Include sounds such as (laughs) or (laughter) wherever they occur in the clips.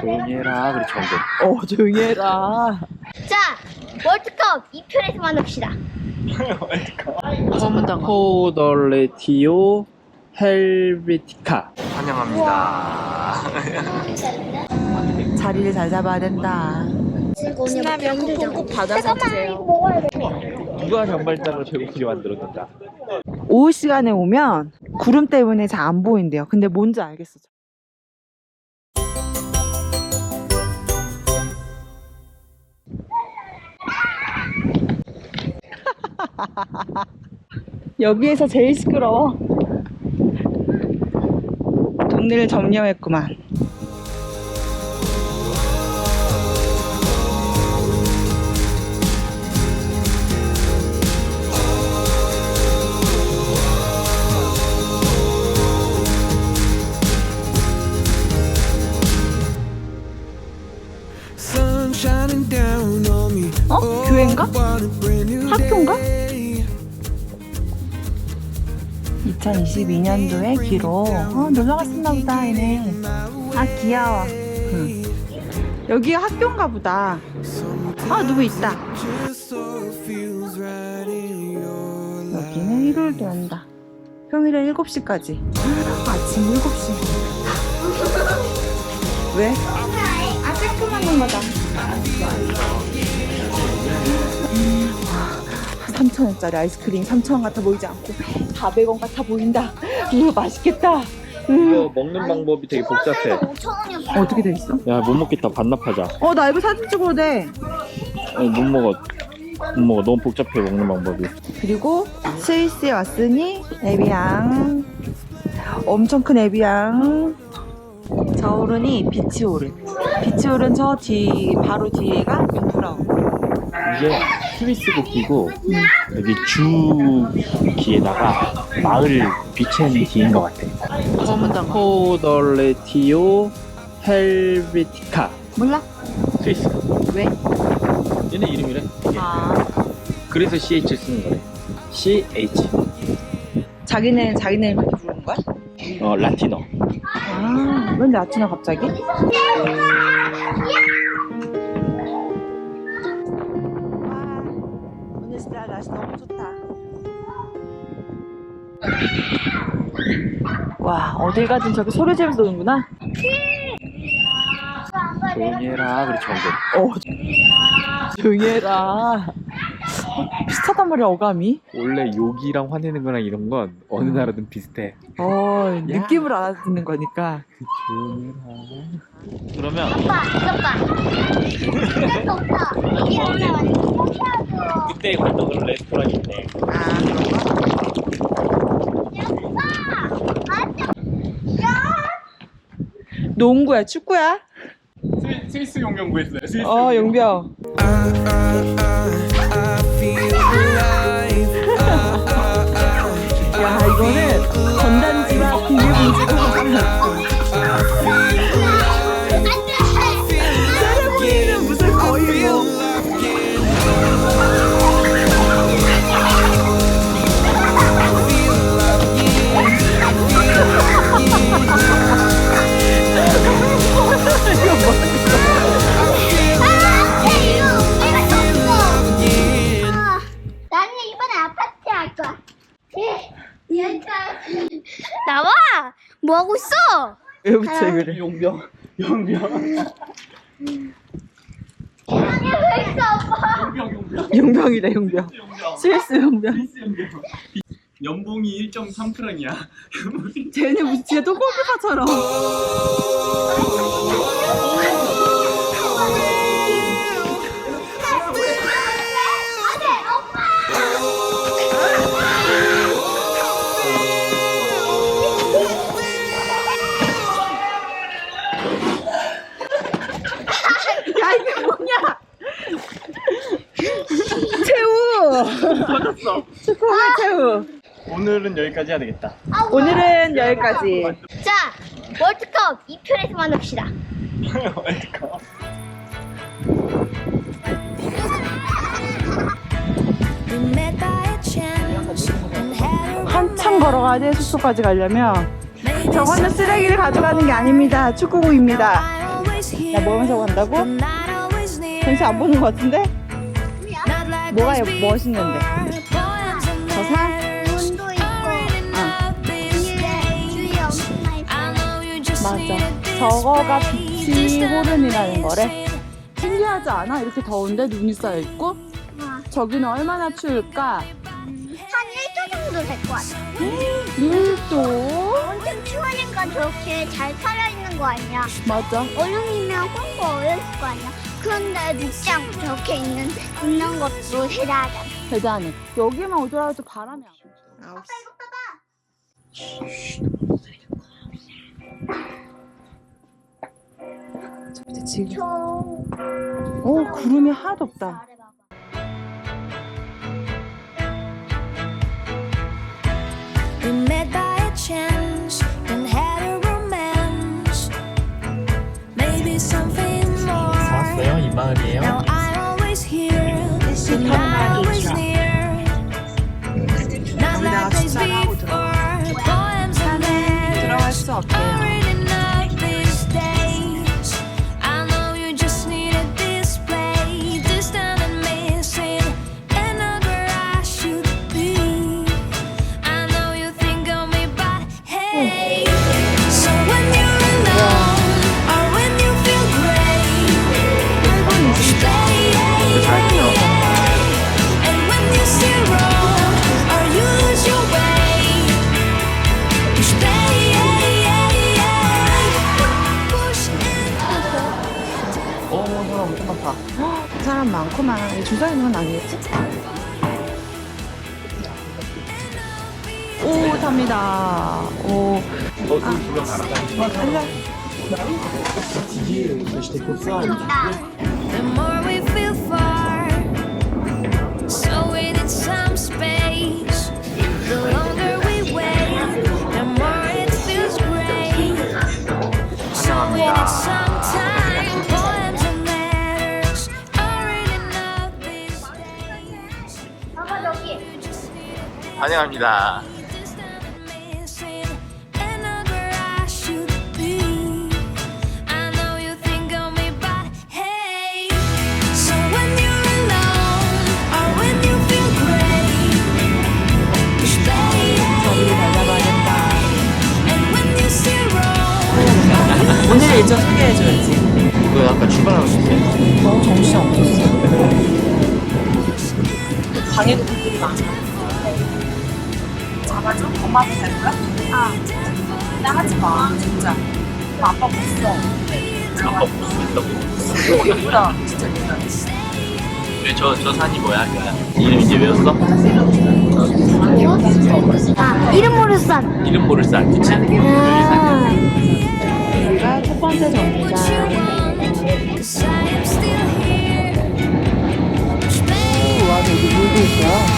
조용히 해라. 그렇지, 방금. 어 조용히 해라. (laughs) 자, 월드컵 2편에서 만납시다. 소문당. 코더레티오 헬비티카. 환영합니다. (laughs) 자리를 잘 잡아야 된다. 신라면 쿠폰 꼭 받아서 드세요. 누가 장발장을 배고프게 만들었는가? 오후 시간에 오면 구름 때문에 잘 안 보인대요. 근데 뭔지 알겠어. 여기에서 제일 시끄러워. 동네를 점령했구만. 어? 교회인가? 학교인가? 2022년도에 기록. 어, 놀러 갔었나 보다, 얘네. 아, 귀여워. 응. 여기가 학교인가 보다. 아, 누구 있다. 여기는 일요일도 연다. 평일에 7시까지. 아침 7시. 왜? 아, 깔끔한 거다. 3,000원짜리 아이스크림 3,000원 같아 보이지 않고 400원 같아 보인다. 우와, 맛있겠다. 음. 이거 먹는 방법이 되게 복잡해. 5,000원이었어. 어떻게 돼 있어? 야, 못 먹겠다. 반납하자. 어, 나 이거 사진 찍어도 돼. 아니, 못 먹어. 못 먹어. 너무 복잡해, 먹는 방법이. 그리고 스위스에 왔으니 에비앙 엄청 큰 에비앙 저 오른이 비치 오른 비치 오른 저 뒤 바로 뒤에가 윈프라우 이게 스위스 국기고, 여기 주 기에다가 마을 비치는 기인 것 같아. 소문당 코더레티오 헬비티카. 몰라? 스위스. 왜? 얘네 이름이래. 이게. 아 그래서 CH 쓰는 거래. CH. 자기는 자기네 그렇게 부르는 거야? 어, 라틴어. 아 왠데 아침에 갑자기? 와 어딜 가든 저기 소리 지르면서 노는구나 조용히 해라. 그렇지, 방금. 어 조용히 해라 비슷하단 말이야 어감이 원래 욕이랑 화내는 거랑 이런 건 어느 음. 나라든 비슷해. 어 느낌을 알아듣는 거니까 조용히 해라. 그러면 오빠, 이거 봐. 이거 없다. 이게 하나 완전 포기하고. 그때 갔던 그런 레스토랑이 있네. 아 농구야 축구야? 스위, 스 용병 구했어요. 스위스 어 용병 야 이거는 전단지와 비닐봉지가 용병. 용병. 아니 왜 있어 오빠? 용병 용병. 용병이래 용병 스위스 용병 용병. 연봉이 1.3프랑이야. 쟤네 무슨 진짜 똥꼬피파처럼 새우 (laughs) 오늘은 여기까지 해야 되겠다. 오늘은 여기까지 자 월드컵 2편에서 만납시다. (laughs) 월드컵. 한참 걸어가야 돼 숙소까지 가려면 저거는 쓰레기를 가져가는 게 아닙니다 축구공입니다 나 모여서 간다고? 전시 안 보는 것 같은데? 뭐가 멋있는데? 맞아. 저거가 비치 호른이라는 거래. 신기하지 않아? 이렇게 더운데 눈이 쌓여 있고? 아, 저기는 얼마나 추울까? 한 1도 정도 될 것 같아. 1도? 엄청 추우니까 저렇게 잘 살아있는 거 아니야? 맞아. 얼음이면 콩고 어렸을 거 아니야? 그런데 눕지 않고 저렇게 있는, 있는 것도 대단하잖아. 대단해. 여기만 오더라도 바람이 안 불어. 저 밑에 지금. 저... 오, 구름이 하나도 없다. 아래 봐봐. We met by a chance and had a romance. Maybe something more. 살았어요? 이 마을이에요? Now I'm always here, and I'm always near. Not like days before. Poems and 들어갈 수 are 없대요. 건 아니겠지? 오, 탑니다. 오. 아, 뭐, 달 wrong, 오늘 일정 소개해줘야지. 그 아까 출발하고 있어요? 너무 정신 없었어. 방에도 분들이 많아. 잡아줘? 엄마한테 갈 거야? 아. 나 하지 마, 진짜. 엄마 아빠 못 써. 아빠 볼수 있다고. 예쁘다. 진짜 저, 저 산이 뭐야? 이름 이제 외웠어? 아, 이름 모르산. 이름 모를 산, 그치? 아, 여기가 첫 번째 here. Stay. 우와, 여기 물도 있어.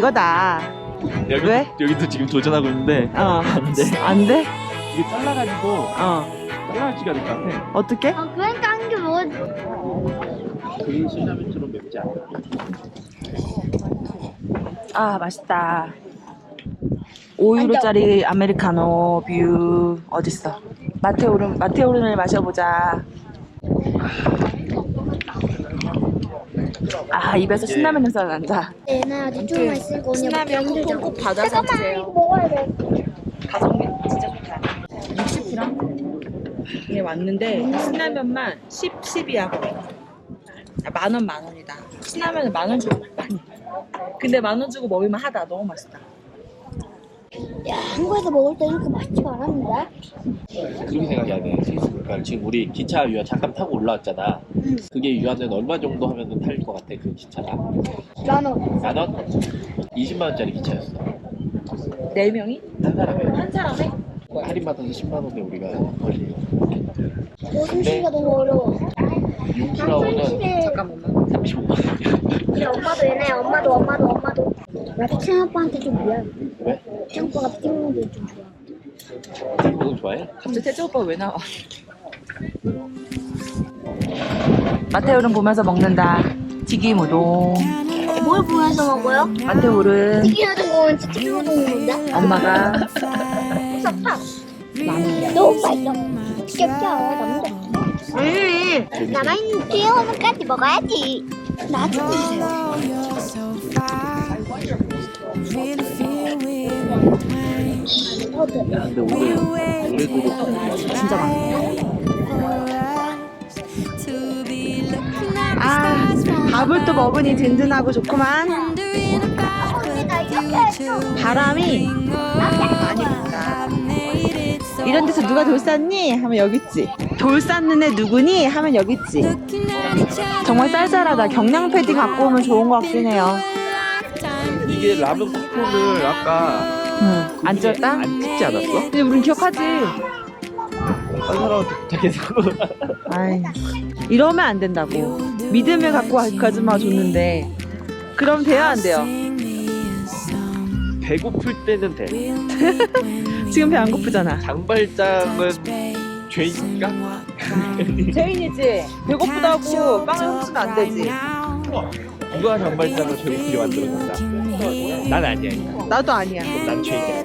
이거다. 여기, 왜? 여기도 지금 도전하고 있는데 어. 안 돼. (laughs) 안 돼? 이게 잘라가지고 어. 잘라지가 될것 같아. 어떻게? 어, 그러니까 한게 뭐, 그 신라면처럼 맵지 않아. 아, 맛있다. 5유로짜리 아메리카노 뷰 어딨어? 마테오른 마테오른을 마셔보자. 아 입에서 신라면 냄새가 난다. 얘는 아직 조금만 있으니까 오늘 신라면 힘들죠. 꼭 받아서 잠깐만, 드세요. 이거 먹어야 돼. 가성비 진짜 좋다. 60g? 예 왔는데 신라면만 10, 10이야 거의. 아, 만원 만 원이다. 신라면은 만원 주고 많이. 근데 만원 주고 먹을만 하다. 너무 맛있다. 야, 한국에서 먹을 때 이렇게 맛있지가 않았는데? 그렇게 생각해야 돼. 그러니까 지금 우리 기차 유한 잠깐 타고 올라왔잖아. 그게 유한은 얼마 정도 하면 탈것 같아, 그 기차가? 만 원. 만 원? 20만 원짜리 기차였어. 네 명이? 한 사람에 한 사람에? 할인 받아서 10만 원에 우리가 걸리고 모든 시기가 너무 어려워. 융프라우는 잠깐만만. 35만 원이야 그래 엄마도 얘네 엄마도 엄마도 엄마도. 나 태창 아빠한테 좀 미안. 왜? 태창 아빠가 찍는 게 좀 좋아. 태국도 좋아해? 갑자기 태주 오빠 왜 나와? 마테오는 보면서 먹는다. 튀김 우동. 뭘 보면서 먹어요? 마테오는 튀김 우동 먹으면 튀김 우동 먹는다? 엄마가 섭섭. 너무 맛있어. 귀엽죠? 좋아. 음, 남아있는 튀김우동까지 먹어야지. 나도 주세요. 야 근데 오늘 노래도 진짜 많아. 아, 밥을 또 먹으니 든든하고 좋구만. future. 바람이 많이 분다. 이런 데서 누가 돌 쌌니? 하면 여기 있지. 돌 쌓는 애 누구니? 하면 여기 있지. 정말 쌀쌀하다. 경량 패딩 갖고 오면 좋은 것 같긴 해요. 이게 라면 포크를 아까 응. 안 쪘다? 안 찍지 않았어? 근데 우린 기억하지. 한 사람한테 부탁해서 (laughs) 아이, 이러면 안 된다고. 믿음을 갖고 그 아줌마가 줬는데. 그럼 돼요, 안 돼요? 배고플 때는 돼 (laughs) 지금 배 안 고프잖아. 장발장은 죄인가? (laughs) 죄인이지. 배고프다고 빵을 훔치면 안 되지. 누가 장발장을 배고프게 만들어준다 난 아니야 이거. 나도 아니야. 난 죄인이야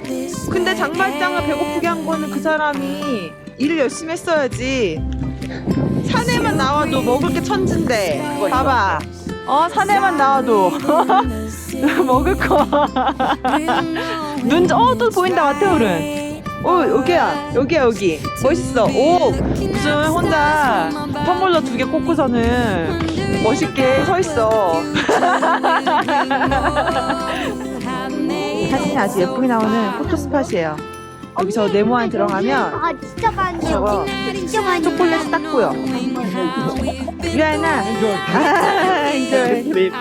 근데 장발장을 배고프게 한 거는 그 사람이 일을 열심히 했어야지. 산에만 나와도 먹을 게 천진데. 봐봐. 어, 산에만 나와도 (laughs) 먹을 거. (laughs) 눈, 어, 또 보인다, 마테오른. 오, 여기야. 여기야, 여기. 멋있어. 오, 무슨 혼자 텀블러 두 개 꽂고서는 멋있게 서 있어. 사진이 아주 예쁘게 나오는 포토 스팟이에요. 여기서 네모안 들어가면 아 진짜 많이 저거 진짜 많이 초콜릿 닦고요. 유아나, 아, 이제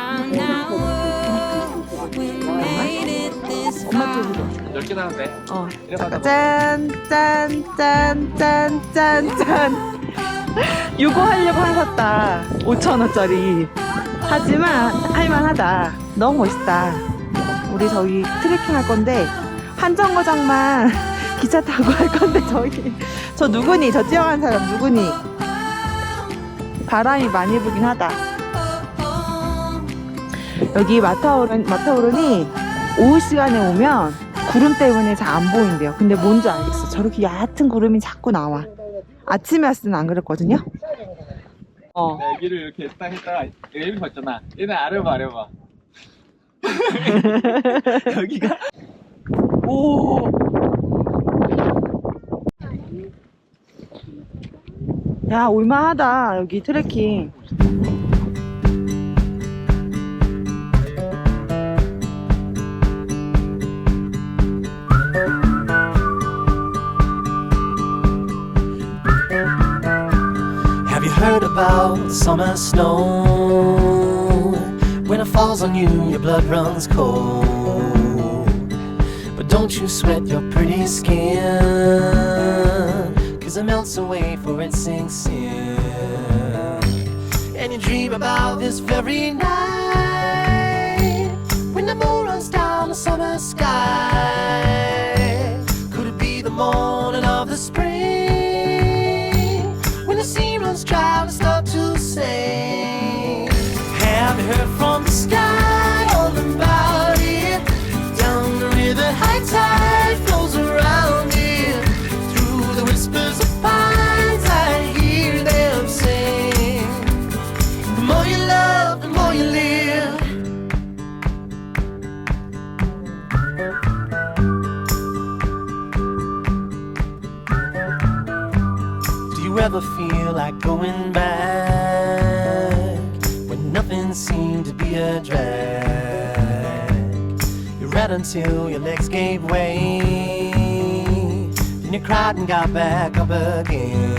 엄마 쪽으로. 10개 나왔네 어, 이래봐 짠, 짠, 짠, 짠, 짠, 짠. (laughs) 이거 하려고 샀다. 5천 원짜리. 하지만 할만하다. 너무 멋있다. 우리 저기 트레킹 할 건데 한 정거장만 (laughs) 기차 타고 할 건데 저기 저 누구니? 저 뛰어간 사람 누구니? 바람이 많이 불긴 하다. 여기 마타오른 마타오른이 오후 시간에 오면 구름 때문에 잘 안 보인대요. 근데 뭔지 알겠어. 저렇게 얕은 구름이 자꾸 나와. 아침에 왔을 때는 안 그랬거든요. 어. 여기를 이렇게 딱 했다가 여기 봤잖아 얘네 아래 봐 아래 봐 (laughs) 여기가 오. 야, 올만하다. 여기 트레킹. Summer snow? When it falls on you, your blood runs cold. But don't you sweat your pretty skin, cause it melts away for it sinks in. And you dream about this very night when the moon runs down the summer sky. Heard from the sky all about it? Down the river, high tide flows around it. Through the whispers of pines, I hear them sing. The more you love, the more you live. Do you ever feel like going back to be a drag? You read until your legs gave way, then you cried and got back up again.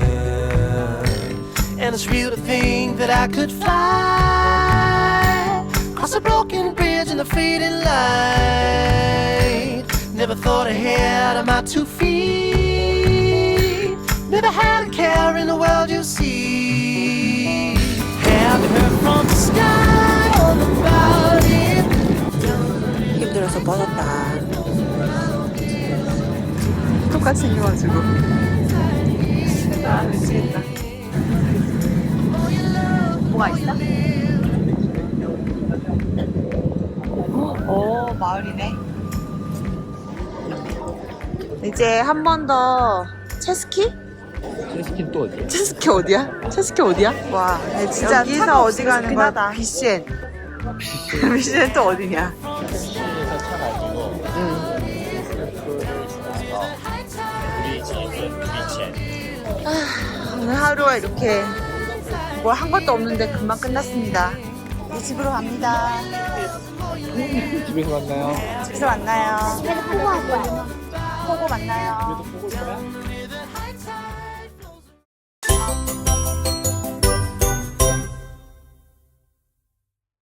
And it's real to think that I could fly across a broken bridge in the fading light. Never thought ahead of my two feet. Never had a care in the world, you see. 힘들어서 뻗었다. 똑같이 생겨가지고. 아, 미치겠다. 뭐가 있어? 오, 마을이네. 이제 한 번 더 체스키? 체스킨 또 어디야? 체스키 어디야? 체스키 어디야? 와, 네, 진짜 여기서 어디 가는 거야? 비시엔. 비시엔 또 어디냐? 시에서 차 가지고 응. 우리 집은 비첸. 오늘 하루가 이렇게 뭘 한 것도 없는데 금방 끝났습니다. 이제 집으로 갑니다. 집에서 만나요. 집에서 만나요. 집에서 보고 할 거야. 보고 만나요. 집에서 보고 있어요?